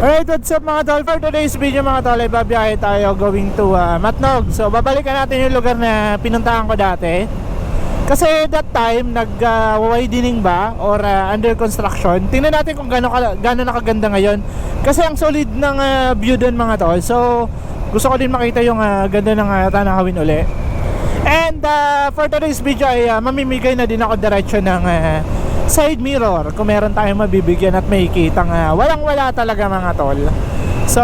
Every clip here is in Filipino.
Alright, what's up mga tol? For today's video mga tol, ay tayo going to uh, Matnog. So, babalikan natin yung lugar na pinuntahan ko dati. Kasi that time, nag-widening ba or uh, under construction. Tingnan natin kung gaano, ka, gaano nakaganda ngayon. Kasi ang solid ng uh, view doon mga tol. So, gusto ko din makita yung uh, ganda ng uh, tanahawin uli. And uh, for today's video ay uh, mamimigay na din ako diretsyo ng uh, side mirror kung meron tayong mabibigyan at makikita nga walang wala talaga mga tol. So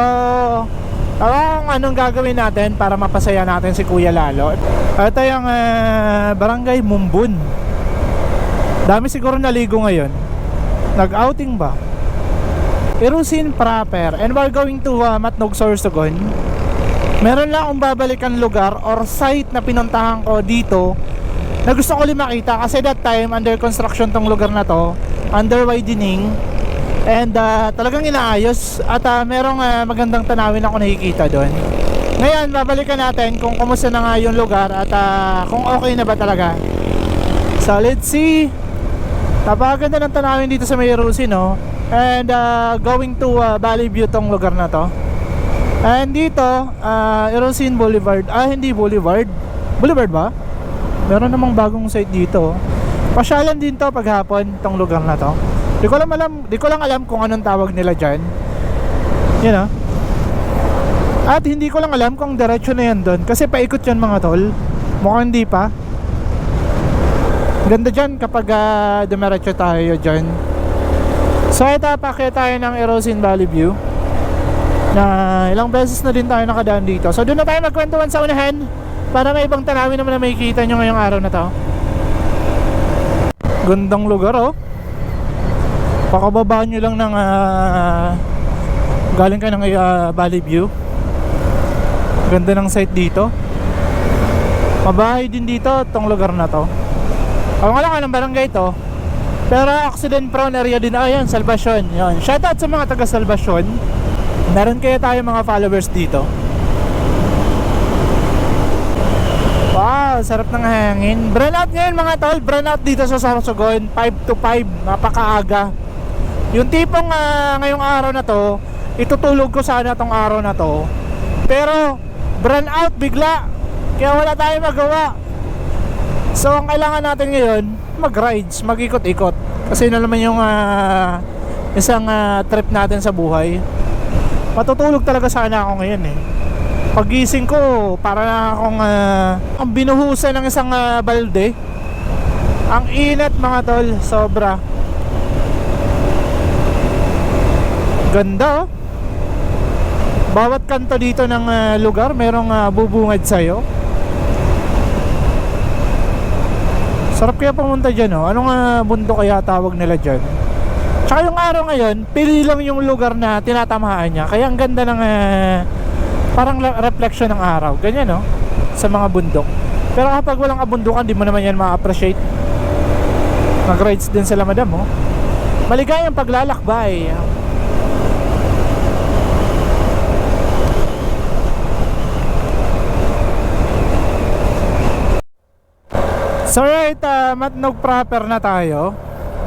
ang anong gagawin natin para mapasaya natin si Kuya Lalo? Ito yung uh, barangay Mumbun. Dami siguro naligo ngayon. Nag outing ba? Irusin proper. And we're going to uh, Matnog Sorsogon. Meron lang akong babalikan lugar or site na pinuntahan ko dito na gusto ko rin makita kasi that time under construction tong lugar na to under widening and uh, talagang inaayos at uh, merong uh, magandang tanawin ako nakikita doon ngayon babalikan natin kung kumusta na nga yung lugar at uh, kung okay na ba talaga. So let's see. Napakaganda ng tanawin dito sa Mayrusi no? And uh, going to uh, Valley View tong lugar na to. And dito uh, Erosin Boulevard. Ah hindi Boulevard. Boulevard ba? Meron namang bagong site dito. Pasyalan din to paghapon tong lugar na to. Di ko lang alam di ko lang alam kung anong tawag nila dyan. Yun ah at hindi ko lang alam kung diretso na yan doon kasi paikot yan mga tol. Mukhang hindi pa. Ganda dyan kapag uh, dumiretso tayo dyan. So ito pakita tayo ng Erosin Valley View. Na ilang beses na din tayo nakadaan dito. So doon na tayo magkwentuhan sa unahan para may ibang tanawin naman na makikita nyo ngayong araw na to. Gandang lugar oh. Pakababa nyo lang ng ah, galing ka ng uh, Valley View. Ganda ng site dito. Mabahay din dito tong lugar na to. Ako nga lang anong barangay to. Pero accident prone area din. Ayan Salvacion yun. shoutout sa mga taga Salvacion meron kaya tayo mga followers dito Sarap ng hangin. Burnout ngayon mga tol, burnout dito sa Sorsogon, 5 to 5, napakaaga. Yung tipong ah, ngayong araw na to, itutulog ko sana tong araw na to. Pero, burnout bigla. Kaya wala tayong magawa. So, ang kailangan natin ngayon, mag-rides, mag-ikot-ikot. Kasi na naman yung ah, isang ah, trip natin sa buhay. Matutulog talaga sana ako ngayon eh pagising ko para na akong uh, ang binuhusan ng isang uh, balde. Ang inat mga tol sobra. Ganda oh. Bawat kanto dito ng uh, lugar merong uh, bubungad sa'yo. Sarap kaya pumunta dyan oh. Anong uh, bundok kaya tawag nila dyan? Tsaka yung araw ngayon pili lang yung lugar na tinatamaan niya. Kaya ang ganda ng uh, parang reflection ng araw. Ganyan no? Sa mga bundok. Pero kapag walang kabundukan di mo naman yan ma-appreciate. Mag rides din sila madam oh. Maligayang paglalakbay. So right, uh, matnog proper na tayo.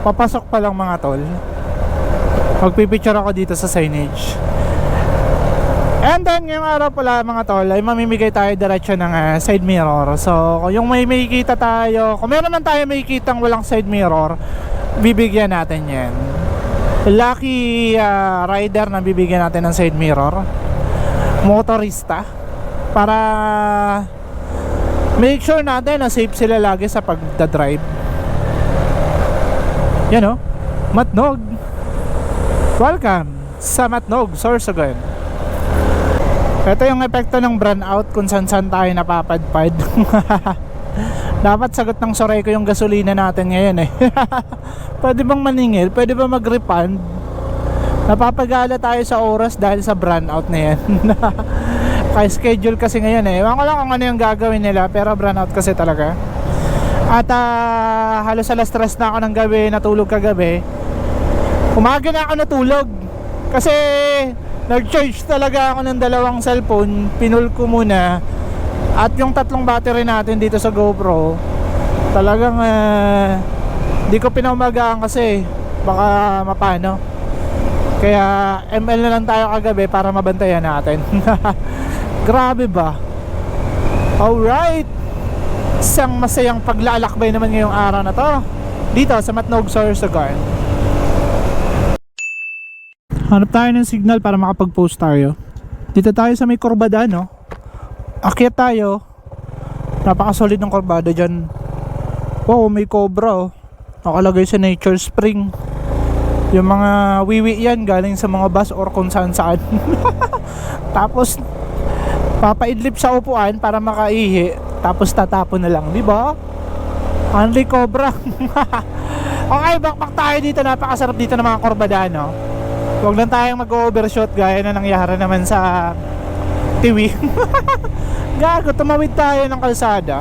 Papasok pa lang mga tol. Magpipicture ako dito sa signage And then ngayong araw pala mga tol ay mamimigay tayo diretso ng uh, side mirror. So yung may makikita tayo, kung meron man tayo makikita walang side mirror, bibigyan natin yan. Lucky uh, rider na bibigyan natin ng side mirror. Motorista. Para make sure natin na safe sila lagi sa pagdadrive. Yan o. Matnog. Welcome sa Matnog, Sorsogon. Ito yung epekto ng burnout kung saan saan tayo napapadpad. Dapat sagot ng soray ko yung gasolina natin ngayon eh. pwede bang maningil? Pwede ba mag-refund? Napapagala tayo sa oras dahil sa burnout na yan. Schedule kasi ngayon eh. Ewan ko lang kung ano yung gagawin nila pero burnout kasi talaga. At uh, halos alas stress na ako ng gabi, natulog kagabi. Umaga na ako natulog. Kasi nag-charge talaga ako ng dalawang cellphone pinul ko muna at yung tatlong battery natin dito sa GoPro talagang uh, ko pinaumagaan kasi baka mapano Kaya ML na lang tayo kagabi para mabantayan natin. Grabe ba? Alright! Isang masayang paglalakbay naman ngayong araw na to. Dito sa Matnog Sorsogon. Hanap tayo ng signal para makapag-post tayo. Dito tayo sa may kurbada, no? Akyat tayo. Napakasolid ng kurbada dyan. Wow, may cobra, oh. Nakalagay sa Nature Spring. Yung mga wiwi yan galing sa mga bus or kung saan saan. Tapos, papaidlip sa upuan para makaihi. Tapos tatapon na lang, di ba? Only cobra. okay, bakbak tayo dito. Napakasarap dito ng mga kurbada, no? Huwag lang tayong mag-overshot gaya na nangyari naman sa Tiwi. Gago, tumawid tayo ng kalsada.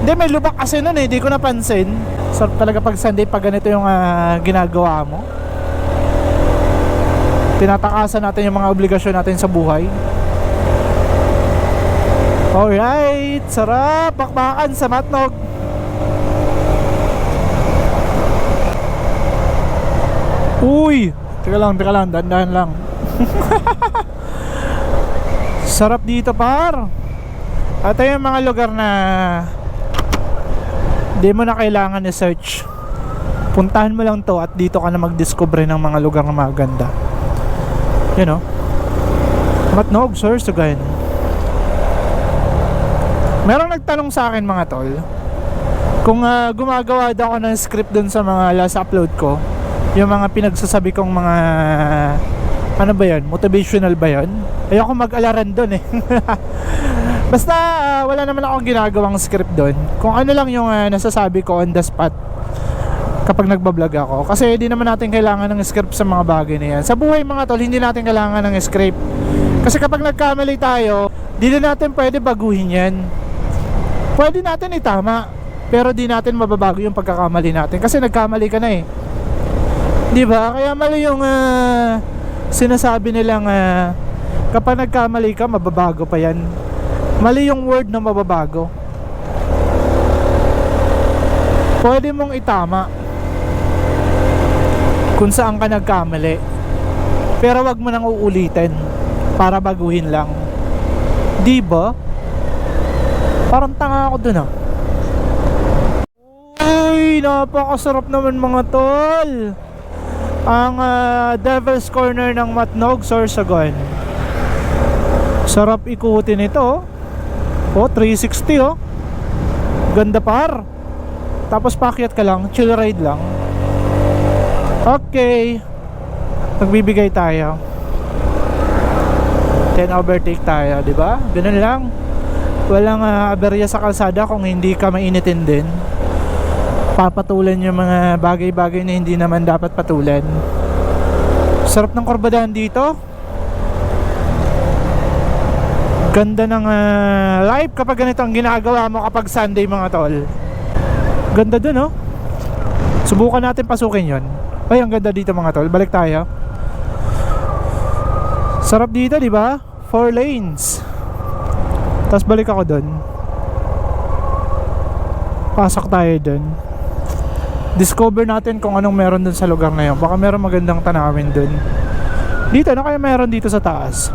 Hindi, may lubak kasi nun eh. Hindi ko napansin. Sarap talaga pag Sunday pag ganito yung ah, ginagawa mo. Tinatakasan natin yung mga obligasyon natin sa buhay. Alright, sarap. Bakbakan sa matnog. Uy! Teka lang, teka lang, dandahan lang. Sarap dito par. At yung mga lugar na Di mo na kailangan i-search. Puntahan mo lang to at dito ka na mag-discover ng mga lugar na maganda. You know? Matnog, sir, again. Merong nagtanong sa akin mga tol kung ah, gumagawa daw ako ng script dun sa mga last upload ko yung mga pinagsasabi kong mga ano ba yan? Motivational ba yan? Ayoko mag-alaran doon eh. Basta ah, wala naman akong ginagawang script doon. Kung ano lang yung ah, nasasabi ko on the spot kapag nagbablog ako. Kasi hindi naman natin kailangan ng script sa mga bagay na yan. Sa buhay mga tol, hindi natin kailangan ng script. Kasi kapag nagkamali tayo, di na natin pwede baguhin yan. Pwede natin itama. Pero di natin mababago yung pagkakamali natin. Kasi nagkamali ka na eh. Di ba? Kaya mali yung ah, sinasabi nilang ah, kapag nagkamali ka, mababago pa yan. Mali yung word na mababago. Pwede mong itama kung saan ka nagkamali. Pero wag mo nang uulitin para baguhin lang. Di ba? Parang tanga ako dun ah. Uy, napakasarap naman mga tol. Ang ah, Devil's Corner ng Matnog, Sorsogon. Sarap ikutin ito. Oh, 360 oh. Ganda par. Tapos pakyat ka lang, chill ride lang. Okay. Nagbibigay tayo. 10 overtake tayo, di ba? Ganun lang. Walang ah, aberya sa kalsada kung hindi ka mainitin din. Papatulan yung mga bagay-bagay na hindi naman dapat patulan. Sarap ng korbadahan dito. Ganda ng ah, live kapag ganito ang ginagawa mo kapag Sunday mga tol. Ganda dun oh. Subukan natin pasukin yon. Ay, ang ganda dito mga tol. Balik tayo. Sarap dito, di ba? Four lanes. Tapos balik ako doon. Pasok tayo doon. Discover natin kung anong meron doon sa lugar na yun. Baka meron magandang tanawin doon. Dito, ano kaya meron dito sa taas?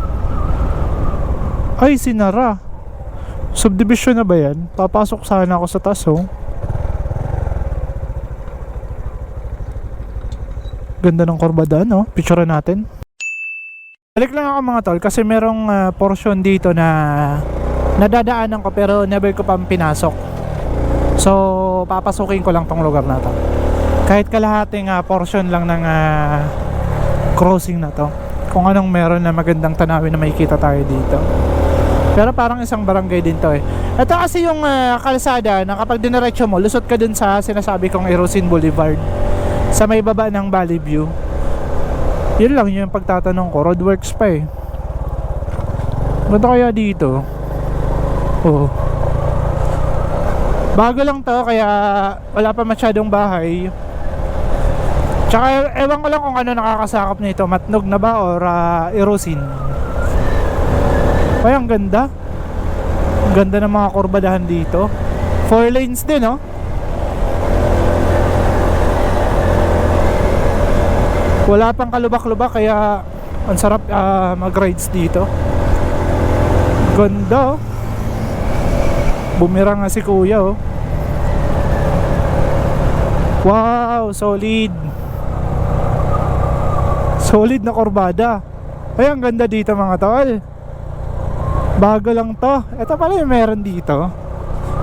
Ay, sinara. Subdivision na ba yan? Papasok sana ako sa taas, oh. Ganda ng korbada, no? Picture natin. Balik lang ako mga tol kasi merong ah, portion dito na nadadaanan ko pero never ko pang pinasok. So, papasukin ko lang tong lugar na to. Kahit kalahating ah, portion lang ng ah, crossing na to. Kung anong meron na magandang tanawin na makikita tayo dito. Pero parang isang barangay din to eh. Ito kasi yung ah, kalsada na kapag diniretso mo, lusot ka dun sa sinasabi kong Erosin Boulevard. Sa may baba ng Valley View. Yun lang yung pagtatanong ko. Roadworks pa eh. Ba't kaya dito? Oo. Bago lang to kaya wala pa masyadong bahay. Tsaka ewan ko lang kung ano nakakasakop nito. Matnog na ba or uh, erosin? Ay, ang ganda. Ang ganda ng mga kurbadahan dito. Four lanes din, oh. Wala pang kalubak-lubak kaya ang sarap ah, mag-rides dito. Ganda oh. Bumira nga si kuya oh. Wow, solid. Solid na korbada. Ay, ang ganda dito mga tol. Bago lang to. Ito pala yung meron dito.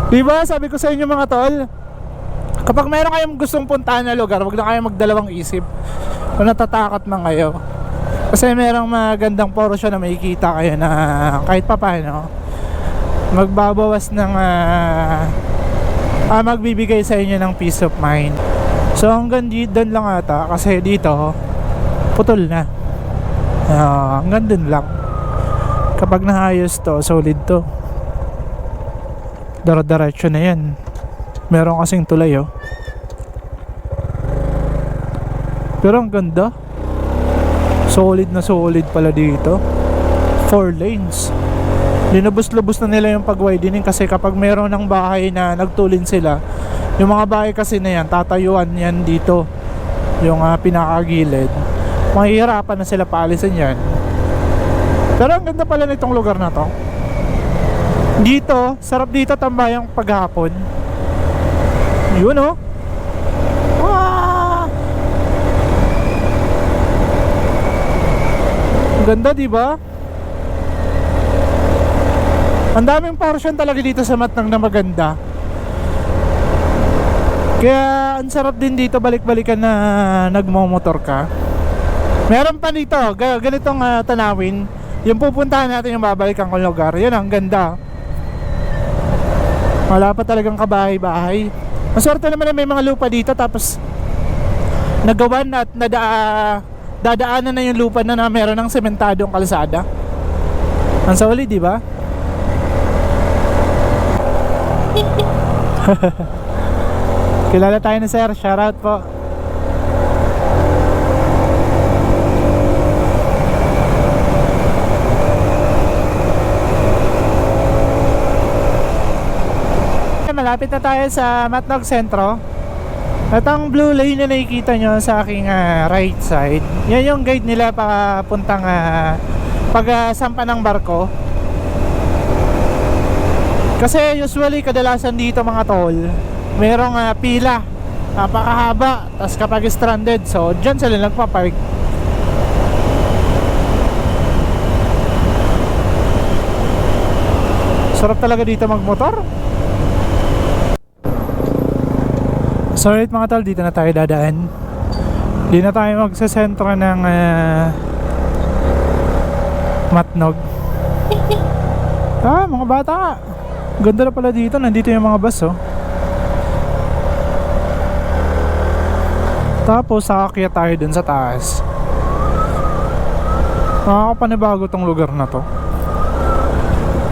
Di ba sabi ko sa inyo mga tol, kapag meron kayong gustong puntahan na lugar, wag na kayong magdalawang isip. Kung natatakot man kayo. Kasi merong magandang portion na makikita kayo na kahit pa paano, magbabawas ng ah, ah, magbibigay sa inyo ng peace of mind. So hanggang doon lang ata kasi dito putol na. Ah, hanggang doon lang. Kapag naayos to, solid to. Dara-diretso na yan. Meron kasing tulay oh. Pero ang ganda. Solid na solid pala dito. Four lanes. Linubos-lubos na nila yung pag-widening kasi kapag meron ng bahay na nagtulin sila, yung mga bahay kasi na yan, tatayuan yan dito. Yung ah, pinakagilid. Mahihirapan na sila paalisin yan. Pero ang ganda pala nitong lugar na to. Dito, sarap dito tambayang paghapon. Yun oh. Ah! Ang ganda, di ba? Ang daming portion talaga dito sa Matnang na maganda. Kaya ang sarap din dito balik-balikan na nagmomotor ka. Meron pa dito, ga- ganitong ah, tanawin. Yung pupuntahan natin yung babalikan kong lugar. Yun ang ganda. Wala pa talagang kabahay-bahay. Maswerte naman na may mga lupa dito tapos nagawan at nada, dadaanan na yung lupa na, na meron ng sementadong kalsada. Ang solid, di ba? Kilala tayo ni Sir, shoutout po. Malapit na tayo sa Matnog Sentro. At blue lane na nakikita nyo sa aking ah, right side, yan yung guide nila papuntang uh, pag sampa ng barko. Kasi usually kadalasan dito mga tol, merong ah, pila, napakahaba, tapos kapag stranded, so dyan sila nagpapark. Sarap talaga dito magmotor. So right mga tol, dito na tayo dadaan. Di na tayo magsasentro ng ah, Matnog. ah, mga bata. Ganda na pala dito. Nandito yung mga bus, oh. Tapos, sakakyat tayo dun sa taas. Nakakapanibago tong lugar na to.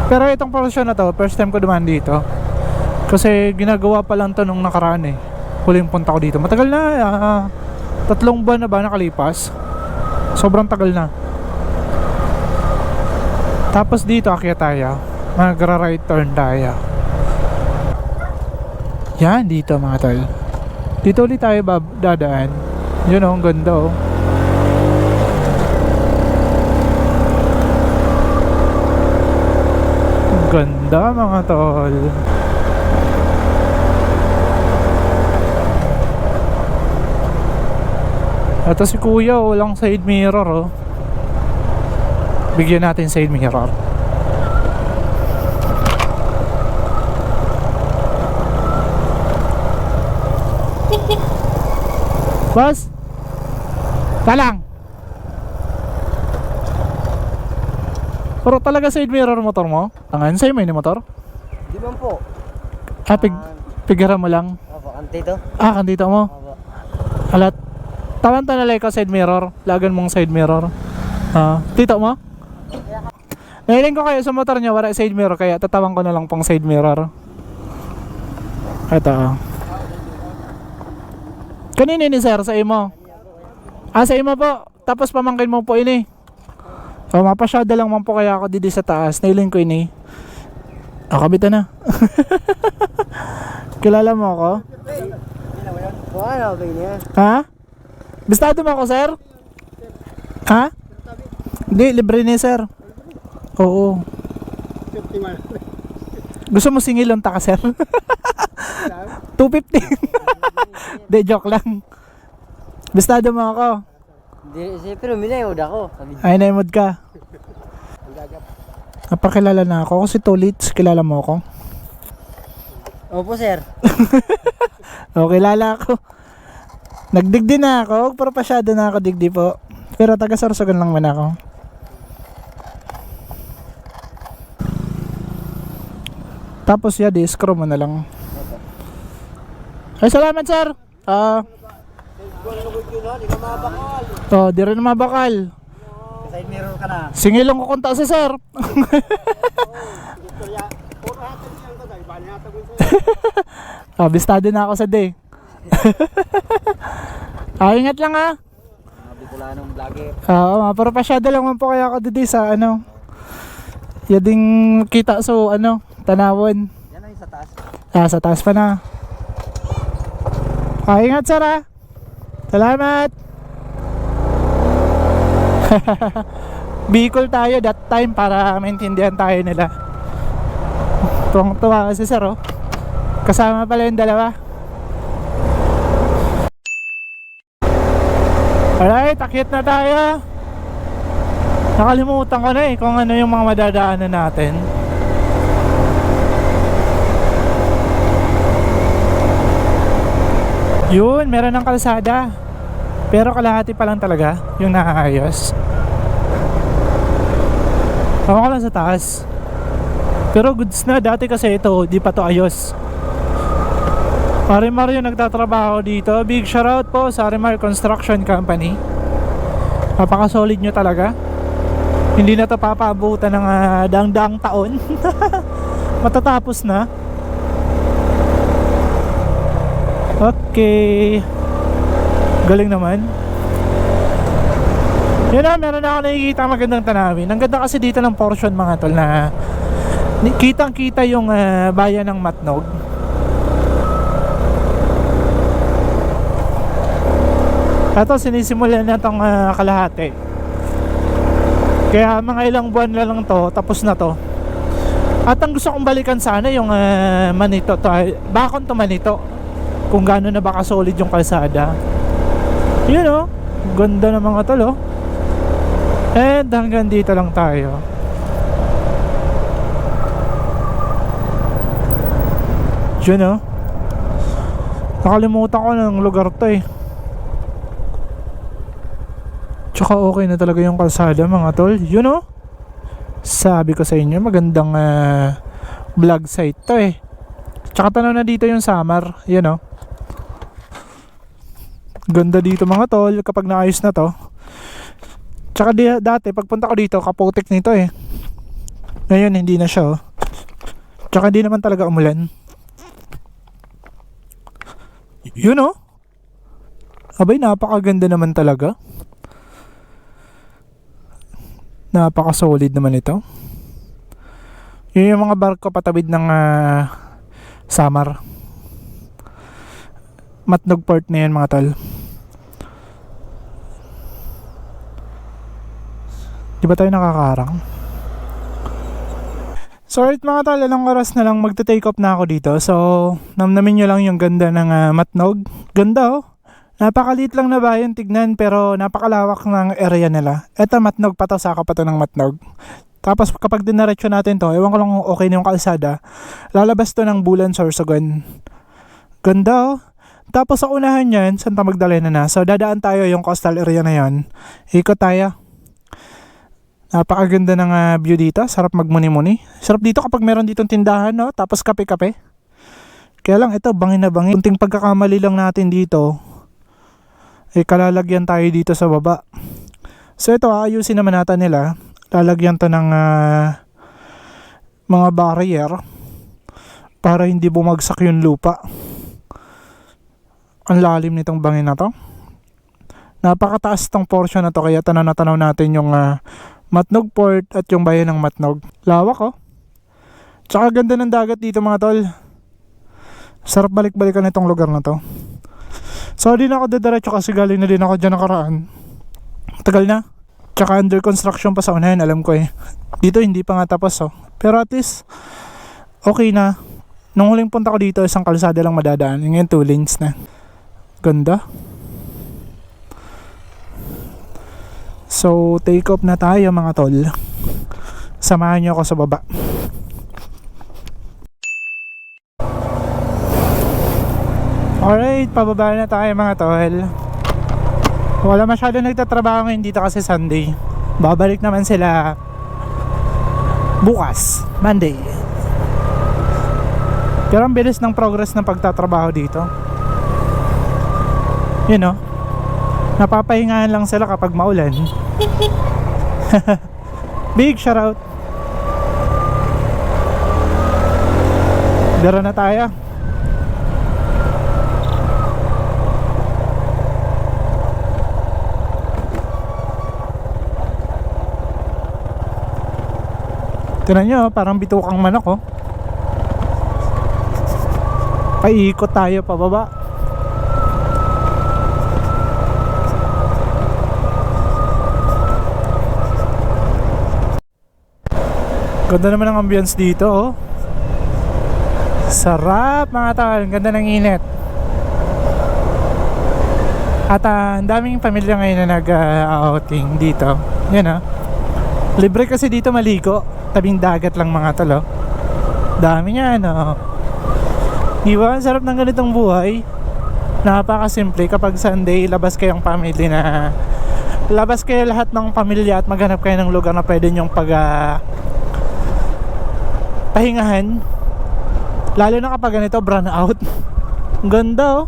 Pero itong portion na to, first time ko dumaan dito. Kasi ginagawa pa lang to nung nakaraan eh. Huling punta ko dito. Matagal na, ah, tatlong buwan na ba nakalipas? Sobrang tagal na. Tapos dito, akyat tayo. Magra-right turn tayo. Yan, dito mga tol. Dito ulit tayo bab dadaan. Yun oh, ang ganda oh. Ganda mga tol. Ito si kuya, oh, walang side mirror oh. Bigyan natin side mirror. Boss? Talang. Pero talaga side mirror motor mo? Tangan sa'yo may ni motor? Di ba po? Ah, pig, pigara mo lang. Opo, antito? Ah, kandito mo. Opo. Alat. Tawan tanalay ka side mirror. Lagan mong side mirror. Ah, tito mo? Nahiling ko kayo sa motor niya, wala side mirror, kaya tatawan ko na lang pang side mirror. Ito. ah. Kanina ni sir, sa imo? Ah, sa imo po. Tapos pamangkin mo po ini. So, mapasyada lang man po kaya ako didi sa taas. Nailing ko ini. Ah, kabitan na. Kilala mo ako? Ha? Bistado mo ako, sir? Ha? Hindi, libre ni sir. Oo. 50 man. Gusto mo singil ang taka sir? 250. Hindi, joke lang. Bistado mo ako. Hindi, siyempre uminayod ako. Ay, naimod ka. Napakilala na ako kasi Tulits, kilala mo ako. Opo sir. O, kilala ako. Nagdigdi na ako, pero pasyado na ako digdi po. Pero taga Sorsogon lang man ako. Tapos ya, di-screw mo na lang. Ay, salamat sir. Ah, oh, di rin mabakal. Side mirror ka na. Singilong ko konta si sir. Oh, bistado na ako sa day. ah, ingat lang ah. Bicolanong vlogger. Oo, uh, pero pasyado lang man po kaya ako dito sa ano. Yading kita so ano, tanawon. Yan ang sa taas. Ah, sa taas pa na. Ah, ingat sir. Salamat. Bicol tayo that time para maintindihan tayo nila. Tuwang-tuwa si sir oh. Kasama pala yung dalawa. Alright, akyat na tayo. Nakalimutan ko na eh kung ano yung mga madadaanan natin. Yun, meron ng kalsada. Pero kalahati pa lang talaga yung naayos. Ako ko lang sa taas. Pero goods na dati kasi ito, di pa to ayos. Arimar yung nagtatrabaho dito. Big shoutout po sa Arimar Construction Company. Napaka-solid nyo talaga. Hindi na to papaabutan ng ah, daang-daang taon. Matatapos na. Okay. Galing naman. Yun na, meron ako nakikita magandang tanawin. Ang ganda kasi dito ng portion mga tol na ni- kitang-kita yung ah, bayan ng Matnog. Ito, sinisimulan na itong ah, kalahati. Kaya mga ilang buwan na lang to, tapos na to. At ang gusto kong balikan sana yung ah, Manito, to, bakon to Manito kung gaano na ba solid yung kalsada. Yun oh, ganda ng mga tol oh. And hanggang dito lang tayo. Yun oh. Nakalimutan ko ng lugar to eh. Tsaka okay na talaga yung kalsada mga tol. Yun oh. Sabi ko sa inyo, magandang ah, vlog site to eh. Tsaka tanaw na dito yung Samar. Yan oh. Ganda dito mga tol kapag naayos na to. Tsaka di, dati pagpunta ko dito kaputik nito eh. Ngayon hindi na siya oh. Tsaka di naman talaga umulan. Yun oh. Abay napakaganda naman talaga. Napaka-solid naman ito. Yun yung mga barko patawid ng ah, Samar. Matnog Port na yan mga tol. Di ba tayo nakakarang? So alright mga tol, ilang oras na lang magte-take off na ako dito. So, namnamin nyo lang yung ganda ng ah, Matnog. Ganda oh. Napakaliit lang na bayan tignan pero napakalawak ng area nila. Eto Matnog pa to, saka pa to ng Matnog. Tapos kapag dinaretso natin to, ewan ko lang kung okay na yung kalsada. Lalabas to ng Bulan Sorsogon. Ganda oh. Tapos sa unahan yan, Santa Magdalena na. So dadaan tayo yung coastal area na yon. Ikot tayo. Napakaganda ng ah, view dito. Sarap magmuni-muni. Sarap dito kapag meron ditong tindahan, no? Tapos kape-kape. Kaya lang ito, bangin na bangin. Kunting pagkakamali lang natin dito. Eh, kalalagyan tayo dito sa baba. So ito, ayusin naman natin nila. Lalagyan to ng ah, mga barrier para hindi bumagsak yung lupa. Ang lalim nitong bangin na to. Napakataas tong portion na to kaya tanaw na tanaw natin yung ah, Matnog Port at yung bayan ng Matnog. Lawak oh. Tsaka ganda ng dagat dito mga tol. Sarap balik-balikan itong lugar na to. So di na ako dadiretso kasi galing na din ako dyan nakaraan. Tagal na. Tsaka under construction pa sa unahan, alam ko eh. Dito hindi pa nga tapos oh. Pero at least, okay na. Nung huling punta ko dito, isang kalsada lang madadaan. Ngayon, two lanes na. Ganda. So, take off na tayo mga tol. Samahan niyo ako sa baba. Alright, pababa na tayo mga tol. Wala masyado nagtatrabaho ngayon dito kasi Sunday. Babalik naman sila bukas, Monday. Pero ang bilis ng progress ng pagtatrabaho dito. You know, napapahingahan lang sila kapag maulan. Big shoutout. Dara na tayo. Tignan nyo, parang bitukang manok oh. Paikot tayo pababa. Ganda naman ang ambience dito oh. Sarap mga tol, ganda ng init. At ah, ang daming pamilya ngayon na nag-outing dito. Yan ah. Libre kasi dito maligo. Tabing dagat lang mga tol oh. Dami niya ano. Di ba? Sarap ng ganitong buhay. Napakasimple kapag Sunday, labas kayong family na labas kayo lahat ng pamilya at maghanap kayo ng lugar na pwede nyong pag ah, pahingahan. Lalo na kapag ganito, brown out. Ang ganda oh.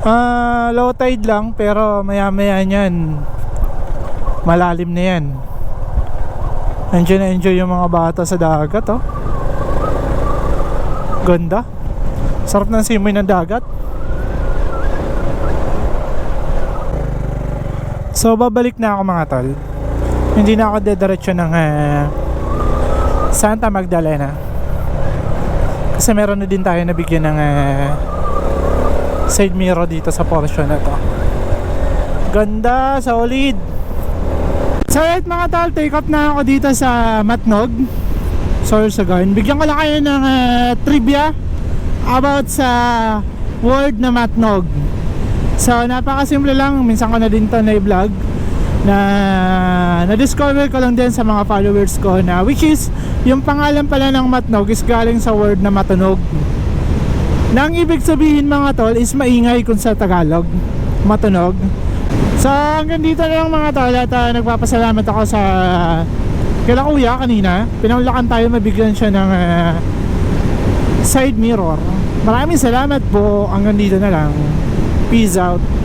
Ah, low tide lang pero maya maya niyan malalim na yan. Enjoy na enjoy yung mga bata sa dagat oh. Ganda. Sarap ng simoy ng dagat. So babalik na ako mga tol. Hindi na ako dediretso ng ah, Santa Magdalena. Kasi meron na din tayo nabigyan ng ah, side mirror dito sa portion na to. Ganda, solid. So right mga tol, take off na ako dito sa Matnog. Sorsogon. Bigyan ko lang kayo ng ah, trivia about sa word na Matnog. So napakasimple lang, minsan ko na din to na i-vlog na na-discover ko lang din sa mga followers ko na which is yung pangalan pala ng Matnog is galing sa word na matunog. Na ang ibig sabihin mga tol is maingay kung sa Tagalog. Matunog. So hanggang dito na lang mga tol at ah, nagpapasalamat ako sa kila kuya kanina. Pinanglakan tayo mabigyan siya ng ah, side mirror. Maraming salamat po. Hanggang dito na lang. Peace out.